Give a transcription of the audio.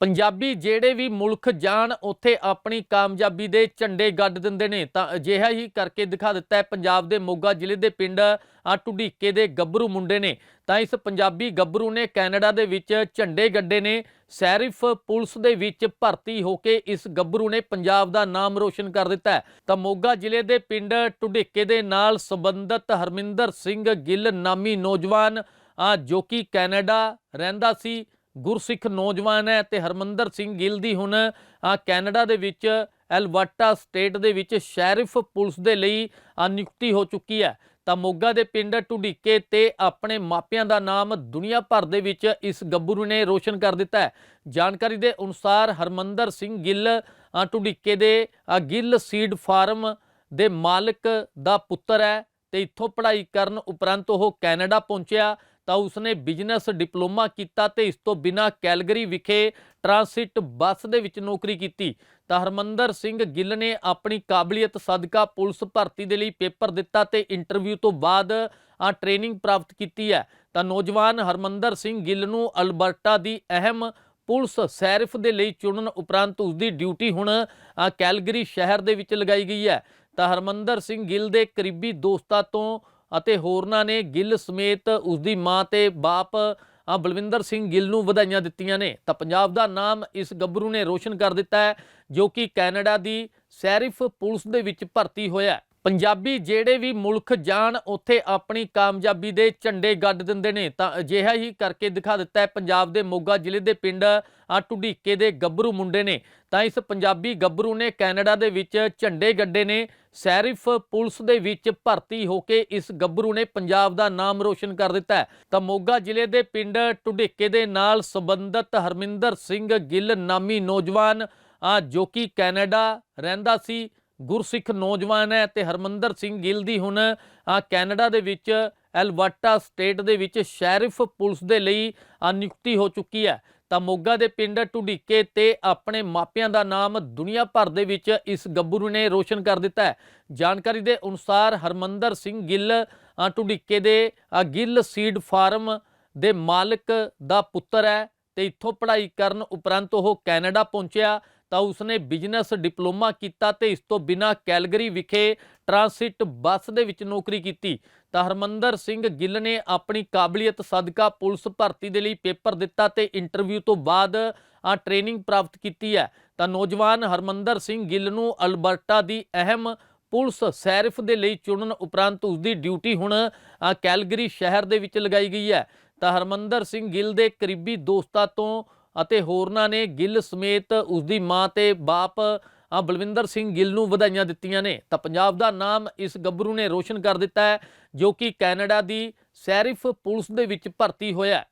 ਪੰਜਾਬੀ ਜਿਹੜੇ ਵੀ ਮੁਲਕ ਜਾਣ, ਉੱਥੇ ਆਪਣੀ ਕਾਮਯਾਬੀ ਦੇ ਝੰਡੇ ਗੱਡ ਦਿੰਦੇ ਨੇ। ਤਾਂ ਅਜਿਹਾ ਹੀ ਕਰਕੇ ਦਿਖਾ ਦਿੱਤਾ ਹੈ, ਪੰਜਾਬ ਦੇ ਮੋਗਾ ਜ਼ਿਲ੍ਹੇ ਦੇ ਪਿੰਡ ਆ ਢੁਡੀਕੇ ਦੇ ਗੱਭਰੂ ਮੁੰਡੇ ਨੇ। ਤਾਂ ਇਸ ਪੰਜਾਬੀ ਗੱਭਰੂ ਨੇ ਕੈਨੇਡਾ ਦੇ ਵਿੱਚ ਝੰਡੇ ਗੱਡੇ ਨੇ। ਸੈਰਿਫ ਪੁਲਿਸ ਦੇ ਵਿੱਚ ਭਰਤੀ ਹੋ ਕੇ ਇਸ ਗੱਭਰੂ ਨੇ ਪੰਜਾਬ ਦਾ ਨਾਮ ਰੋਸ਼ਨ ਕਰ ਦਿੱਤਾ ਤਾਂ ਮੋਗਾ ਜ਼ਿਲ੍ਹੇ ਦੇ ਪਿੰਡ ਢੁਡੀਕੇ ਦੇ ਨਾਲ ਸੰਬੰਧਤ ਹਰਮਿੰਦਰ ਸਿੰਘ ਗਿੱਲ ਨਾਮੀ ਨੌਜਵਾਨ ਆ ਜੋ ਕਿ ਕੈਨੇਡਾ ਰਹਿੰਦਾ ਸੀ। ਗੁਰਸਿੱਖ ਨੌਜਵਾਨ ਹੈ ਤੇ ਹਰਮੰਦਰ ਸਿੰਘ ਗਿੱਲ ਦੀ ਹੁਣ ਕੈਨੇਡਾ ਦੇ ਵਿੱਚ, ਐਲਬਰਟਾ ਸਟੇਟ ਦੇ ਵਿੱਚ ਸ਼ੈਰਿਫ ਪੁਲਿਸ ਦੇ ਲਈ ਨਿਯੁਕਤੀ ਹੋ ਚੁੱਕੀ ਹੈ। ਤਾਂ ਮੋਗਾ ਦੇ ਪਿੰਡ ਢੁਡੀਕੇ ਤੇ ਆਪਣੇ ਮਾਪਿਆਂ ਦਾ ਨਾਮ ਦੁਨੀਆ ਭਰ ਦੇ ਵਿੱਚ ਇਸ ਗੱਭਰੂ ਨੇ ਰੋਸ਼ਨ ਕਰ ਦਿੱਤਾ ਹੈ। ਜਾਣਕਾਰੀ ਦੇ ਅਨੁਸਾਰ ਹਰਮੰਦਰ ਸਿੰਘ ਗਿੱਲ ਆ ਢੁਡੀਕੇ ਦੇ ਗਿੱਲ ਸੀਡ ਫਾਰਮ ਦੇ ਮਾਲਕ ਦਾ ਪੁੱਤਰ ਹੈ ਤੇ ਇੱਥੋਂ ਪੜ੍ਹਾਈ ਕਰਨ ਉਪਰੰਤ ਉਹ ਕੈਨੇਡਾ ਪਹੁੰਚਿਆ। ਤਾਂ ਉਸਨੇ ਬਿਜ਼ਨਸ ਡਿਪਲੋਮਾ ਕੀਤਾ ਤੇ ਇਸ ਤੋਂ ਬਿਨਾ ਕੈਲਗਰੀ ਵਿਖੇ ਟ੍ਰਾਂਸਿਟ ਬੱਸ ਦੇ ਵਿੱਚ ਨੌਕਰੀ ਕੀਤੀ। ਤਾਂ ਹਰਮੰਦਰ ਸਿੰਘ ਗਿੱਲ ਨੇ ਆਪਣੀ ਕਾਬਲੀਅਤ ਸਦਕਾ ਪੁਲਿਸ ਭਰਤੀ ਦੇ ਲਈ ਪੇਪਰ ਦਿੱਤਾ ਤੇ ਇੰਟਰਵਿਊ ਤੋਂ ਬਾਅਦ ਆ ਟ੍ਰੇਨਿੰਗ ਪ੍ਰਾਪਤ ਕੀਤੀ ਹੈ। ਤਾਂ ਨੌਜਵਾਨ ਹਰਮੰਦਰ ਸਿੰਘ ਗਿੱਲ ਨੂੰ ਅਲਬਰਟਾ ਦੀ ਅਹਿਮ ਪੁਲਿਸ ਸੈਰਫ ਦੇ ਲਈ ਚੁਣਨ ਉਪਰੰਤ ਉਸ ਦੀ ਡਿਊਟੀ ਹੁਣ ਕੈਲਗਰੀ ਸ਼ਹਿਰ ਦੇ ਵਿੱਚ ਲਗਾਈ ਗਈ ਹੈ। ਤਾਂ ਹਰਮੰਦਰ ਸਿੰਘ ਗਿੱਲ ਦੇ ਕਰੀਬੀ ਦੋਸਤਾਂ ਤੋਂ ਅਤੇ ਹੋਰਨਾਂ ਨੇ ਗਿੱਲ ਸਮੇਤ ਉਸ ਦੀ ਮਾਂ ਤੇ ਬਾਪ ਬਲਵਿੰਦਰ ਸਿੰਘ ਗਿੱਲ ਨੂੰ ਵਧਾਈਆਂ ਦਿੱਤੀਆਂ ਨੇ। ਤਾਂ ਪੰਜਾਬ ਦਾ ਨਾਮ ਇਸ ਗੱਭਰੂ ਨੇ ਰੋਸ਼ਨ ਕਰ ਦਿੱਤਾ ਹੈ, ਜੋ ਕਿ ਕੈਨੇਡਾ ਦੀ ਸੈਰਿਫ ਪੁਲਿਸ ਦੇ ਵਿੱਚ ਭਰਤੀ ਹੋਇਆ ਪੰਜਾਬੀ ਜਿਹੜੇ ਵੀ ਮੁਲਕ ਜਾਣ, ਉੱਥੇ ਆਪਣੀ ਕਾਮਯਾਬੀ ਦੇ ਝੰਡੇ ਗੱਡ ਦਿੰਦੇ ਨੇ। ਤਾਂ ਅਜਿਹਾ ਹੀ ਕਰਕੇ ਦਿਖਾ ਦਿੱਤਾ ਹੈ, ਪੰਜਾਬ ਦੇ ਮੋਗਾ ਜ਼ਿਲ੍ਹੇ ਦੇ ਪਿੰਡ ਆ ਢੁਡੀਕੇ ਦੇ ਗੱਭਰੂ ਮੁੰਡੇ ਨੇ। ਤਾਂ ਇਸ ਪੰਜਾਬੀ ਗੱਭਰੂ ਨੇ ਕੈਨੇਡਾ ਦੇ ਵਿੱਚ ਝੰਡੇ ਗੱਡੇ ਨੇ। ਸੈਰਿਫ ਪੁਲਿਸ ਦੇ ਵਿੱਚ ਭਰਤੀ ਹੋ ਕੇ ਇਸ ਗੱਭਰੂ ਨੇ ਪੰਜਾਬ ਦਾ ਨਾਮ ਰੋਸ਼ਨ ਕਰ ਦਿੱਤਾ ਤਾਂ ਮੋਗਾ ਜ਼ਿਲ੍ਹੇ ਦੇ ਪਿੰਡ ਢੁਡੀਕੇ ਦੇ ਨਾਲ ਸੰਬੰਧਤ ਹਰਮਿੰਦਰ ਸਿੰਘ ਗਿੱਲ ਨਾਮੀ ਨੌਜਵਾਨ ਆ ਜੋ ਕਿ ਕੈਨੇਡਾ ਰਹਿੰਦਾ ਸੀ। ਗੁਰਸਿੱਖ ਨੌਜਵਾਨ ਹੈ ਤੇ ਹਰਮੰਦਰ ਸਿੰਘ ਗਿੱਲ ਦੀ ਹੁਣ ਕੈਨੇਡਾ ਦੇ ਵਿੱਚ ਐਲਵਰਟਾ ਸਟੇਟ ਦੇ ਵਿੱਚ ਸ਼ੈਰਿਫ ਪੁਲਿਸ ਦੇ ਲਈ ਨਿਯੁਕਤੀ ਹੋ ਚੁੱਕੀ ਹੈ। ਤਾਂ ਮੋਗਾ ਦੇ ਪਿੰਡ ਢੁਡੀਕੇ ਤੇ ਆਪਣੇ ਮਾਪਿਆਂ ਦਾ ਨਾਮ ਦੁਨੀਆ ਭਰ ਦੇ ਵਿੱਚ ਇਸ ਗੱਭਰੂ ਨੇ ਰੋਸ਼ਨ ਕਰ ਦਿੱਤਾ ਹੈ। ਜਾਣਕਾਰੀ ਦੇ ਅਨੁਸਾਰ ਹਰਮੰਦਰ ਸਿੰਘ ਗਿੱਲ ਆ ਢੁਡੀਕੇ ਦੇ ਗਿੱਲ ਸੀਡ ਫਾਰਮ ਦੇ ਮਾਲਕ ਦਾ ਪੁੱਤਰ ਹੈ ਤੇ ਇੱਥੋਂ ਪੜ੍ਹਾਈ ਕਰਨ ਉਪਰੰਤ ਉਹ ਕੈਨੇਡਾ ਪਹੁੰਚਿਆ। ਤਾਂ ਉਸਨੇ ਬਿਜ਼ਨਸ ਡਿਪਲੋਮਾ ਕੀਤਾ ਤੇ ਇਸ ਤੋਂ ਬਿਨਾ ਕੈਲਗਰੀ ਵਿਖੇ ਟ੍ਰਾਂਸਿਟ ਬੱਸ ਦੇ ਵਿੱਚ ਨੌਕਰੀ ਕੀਤੀ। ਤਾਂ ਹਰਮੰਦਰ ਸਿੰਘ ਗਿੱਲ ਨੇ ਆਪਣੀ ਕਾਬਲੀਅਤ ਸਦਕਾ ਪੁਲਿਸ ਭਰਤੀ ਦੇ ਲਈ ਪੇਪਰ ਦਿੱਤਾ ਤੇ ਇੰਟਰਵਿਊ ਤੋਂ ਬਾਅਦ ਆ ਟ੍ਰੇਨਿੰਗ ਪ੍ਰਾਪਤ ਕੀਤੀ ਹੈ। ਤਾਂ ਨੌਜਵਾਨ ਹਰਮੰਦਰ ਸਿੰਘ ਗਿੱਲ ਨੂੰ ਅਲਬਰਟਾ ਦੀ ਅਹਿਮ ਪੁਲਿਸ ਸੈਰਫ ਦੇ ਲਈ ਚੁਣਨ ਉਪਰੰਤ ਉਸ ਦੀ ਡਿਊਟੀ ਹੁਣ ਕੈਲਗਰੀ ਸ਼ਹਿਰ ਦੇ ਵਿੱਚ ਲਗਾਈ ਗਈ ਹੈ। ਤਾਂ ਹਰਮੰਦਰ ਸਿੰਘ ਗਿੱਲ ਦੇ ਕਰੀਬੀ ਦੋਸਤਾਂ ਤੋਂ ਅਤੇ ਹੋਰਨਾਂ ਨੇ ਗਿੱਲ ਸਮੇਤ ਉਸ ਦੀ ਮਾਂ ਤੇ ਬਾਪ ਬਲਵਿੰਦਰ ਸਿੰਘ ਗਿੱਲ ਨੂੰ ਵਧਾਈਆਂ ਦਿੱਤੀਆਂ ਨੇ। ਤਾਂ ਪੰਜਾਬ ਦਾ ਨਾਮ ਇਸ ਗੱਭਰੂ ਨੇ ਰੋਸ਼ਨ ਕਰ ਦਿੱਤਾ ਹੈ, ਜੋ ਕਿ ਕੈਨੇਡਾ ਦੀ ਸੈਰਿਫ ਪੁਲਿਸ ਦੇ ਵਿੱਚ ਭਰਤੀ ਹੋਇਆ